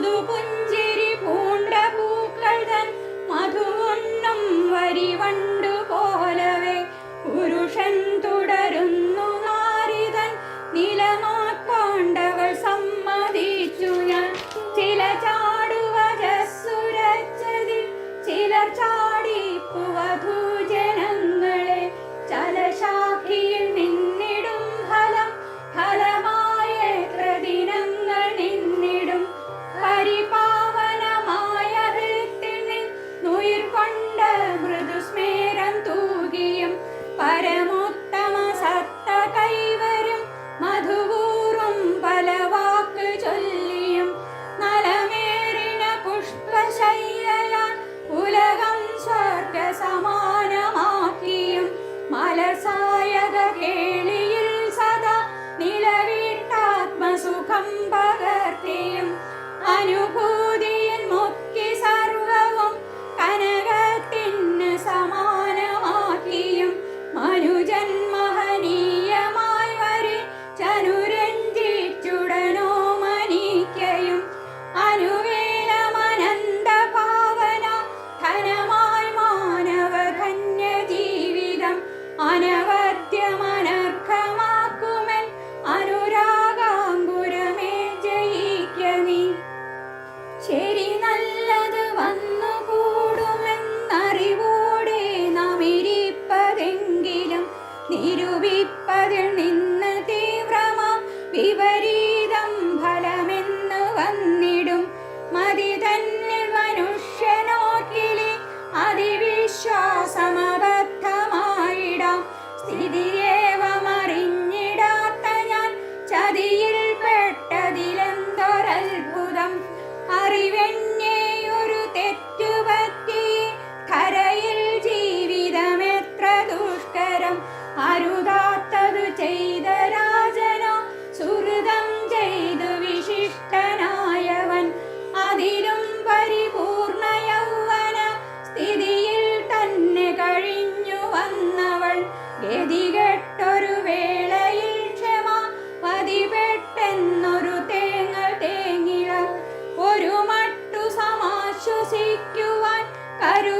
പുതുപുഞ്ചിരി പൂണ്ട പൂക്കൾ തൻ മധുവണ്ണും വരിവണ്ടു പോലവേ. പുരുഷൻ തുടരുന്നു നാരിതൻ നിലനാക്കാണ്ടവൾ സമ്മതിച്ചു ഞാൻ. ചില ചാടുവജസ്സുരച്ചതിൽ ചിലർ ചാടിപ്പുവധൂജനങ്ങളെ തൂകിയും നിരൂപിപ്പതിൽ നിന്ന് തീവ്രമാം വിപരീതം ഫലമെന്ന് വന്നിടും. മതി തന്നിൽ മനുഷ്യനോക്കിലെ അതിവിശ്വാസമബദ്ധമായിടാം. സ്ഥിതിയേവമറിഞ്ഞിടാത്ത ഞാൻ ചതിയിൽ പെട്ടതിലെന്തൊരത്ഭുതം. അറിവെന്നേയൊരു ഗതികെട്ടൊരു വേളയിൽ ക്ഷമ പതിപെട്ടെന്നൊരു തേങ്ങ തേങ്ങിള. ഒരു മട്ടു സമാശ്വസിക്കുവാൻ കരു